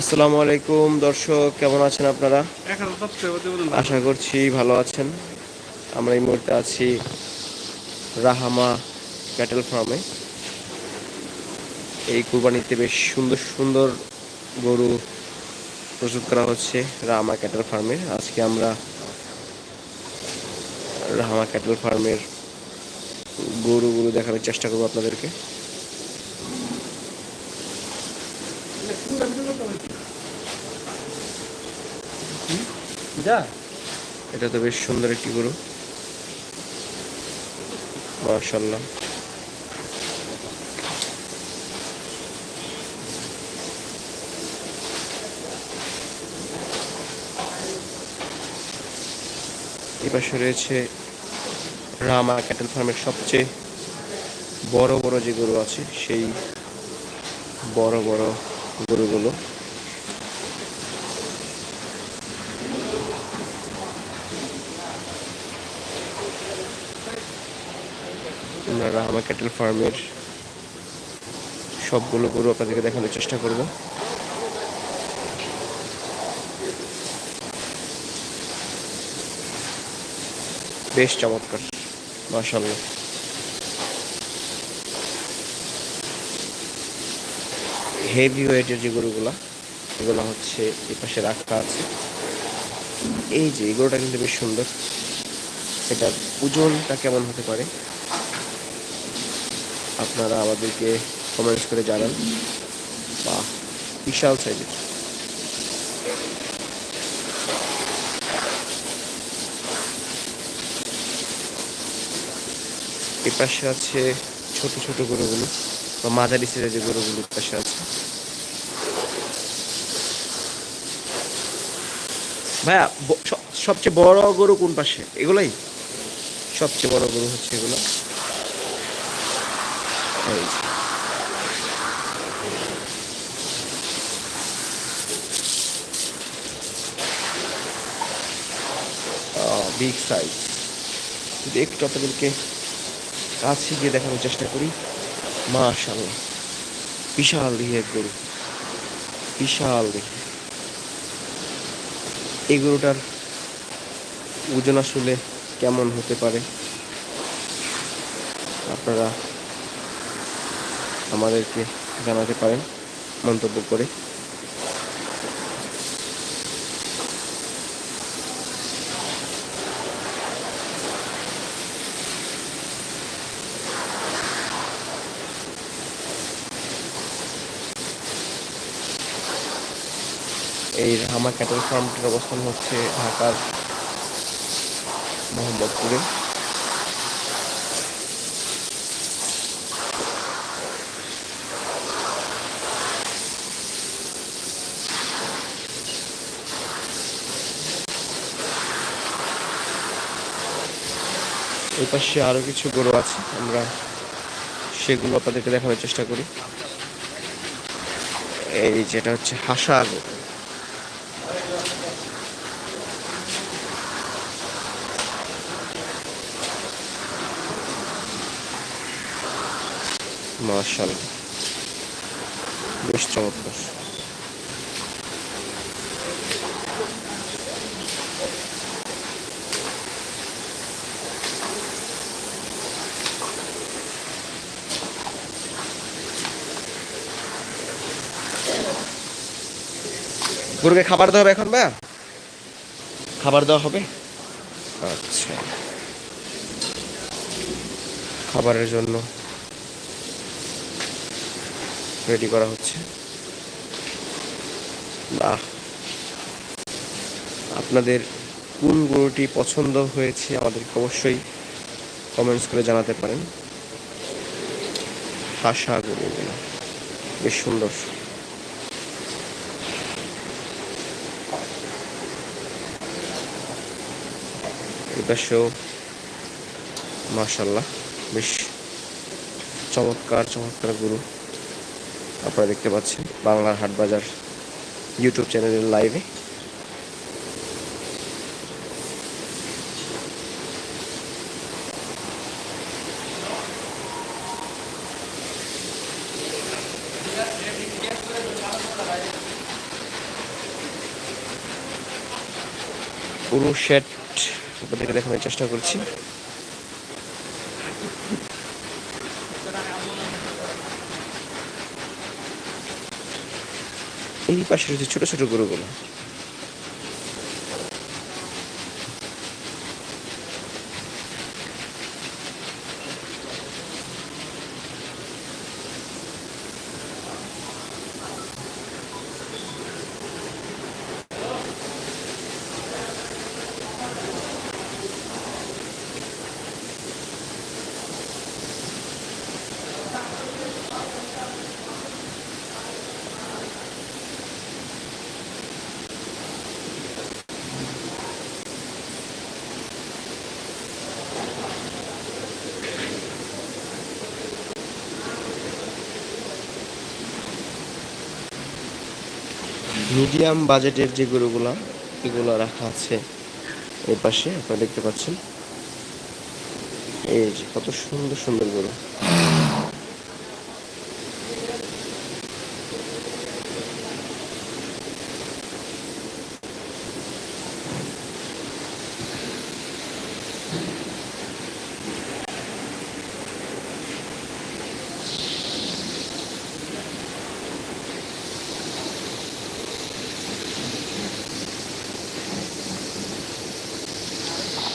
আসসালামু আলাইকুম, দর্শক, কেমন আছেন আপনারা? আশা করছি ভালো আছেন। আমরা এই মুহূর্তে আছি রাহামা ক্যাটেল ফার্মে। এই কুরবানিতে বেশ সুন্দর সুন্দর গরু প্রস্তুত করা হচ্ছে রাহামা ক্যাটেল ফার্মে। আজকে আমরা রাহামা ক্যাটেল ফার্মের গরুগুলো দেখানোর চেষ্টা করব আপনাদেরকে। যা এটা তো বেশ সুন্দর একটি গরু। মার্শাল্লাহ পাশে রয়েছে রামা ক্যাটেল ফার্মের সবচেয়ে বড় বড় যে গরু আছে, সেই বড় বড় গরুগুলো আমরা রাহামা ক্যাটেল ফার্মের সবগুলো গরু আপনাদেরকে দেখানোর চেষ্টা করব। বেশ চমৎকার মাশাল্লাহ হেভি ওয়েটের যে গরুগুলা, এগুলো হচ্ছে এই পাশে রাখা আছে। এই যে, এই গরুটা কিন্তু বেশ সুন্দর। এটার ওজনটা কেমন হতে পারে? আপনারা আমাদেরকে কমেন্টস করে জানান। বা বিশাল সাইজের এ পাশে আছে ছোট ছোট গরুগুলো, বা মাঝারি সাইজের গরুগুলো পাশে আছে। ভাইয়া সবচেয়ে বড় গরু কোন পাশে? এগুলাই? সবচেয়ে বড় গরু হচ্ছে এগুলো। যে। বিগ সাইজ যদি একটু আপনাদেরকে কাছে গিয়ে দেখানোর চেষ্টা করি মাশাল্লাহ বিশাল দেখে এক গরু, বিশাল দেখে এই গরুটার ওজন আসলে কেমন হতে পারে? আপনারা আমাদেরকে জানাতে পারেন মন্তব্য করে। এই রামা ক্যাটল ফার্মটির অবস্থান হচ্ছে ঢাকার মোহাম্মদপুরে। এই পাশে আরও কিছু গরু আছে, আমরা সেগুলো আপনাদেরকে দেখানোর চেষ্টা করি। এই যেটা হচ্ছে হাসা গরু। মার্শাল বেশ চমৎকার। গরুকে খাবার দেওয়া হবে এখন ভাইয়া? খাবার দেওয়া হবে। আচ্ছা। খাবারের জন্য রেডি করা হচ্ছে। বাহ। আপনাদের কোন গরুটি পছন্দ হয়েছে আমাদেরকে অবশ্যই কমেন্টস করে জানাতে পারেন। হাসা গরু বেশ সুন্দর। এটা শো মার্শাল্লাহ বেশ চমৎকার চমৎকার গুরু আপনারা দেখতে পাচ্ছেন বাংলার হাটবাজার ইউটিউব চ্যানেলের লাইভে পুরুষের আপনাদেরকে দেখানোর চেষ্টা করছি। এই পাশে রয়েছে ছোট ছোট গরুগুলো। মিডিয়াম বাজেটের যে গরুগুলো, এগুলো রাখা আছে এই পাশে, আপনারা দেখতে পাচ্ছেন। এই যে কত সুন্দর সুন্দর গরু।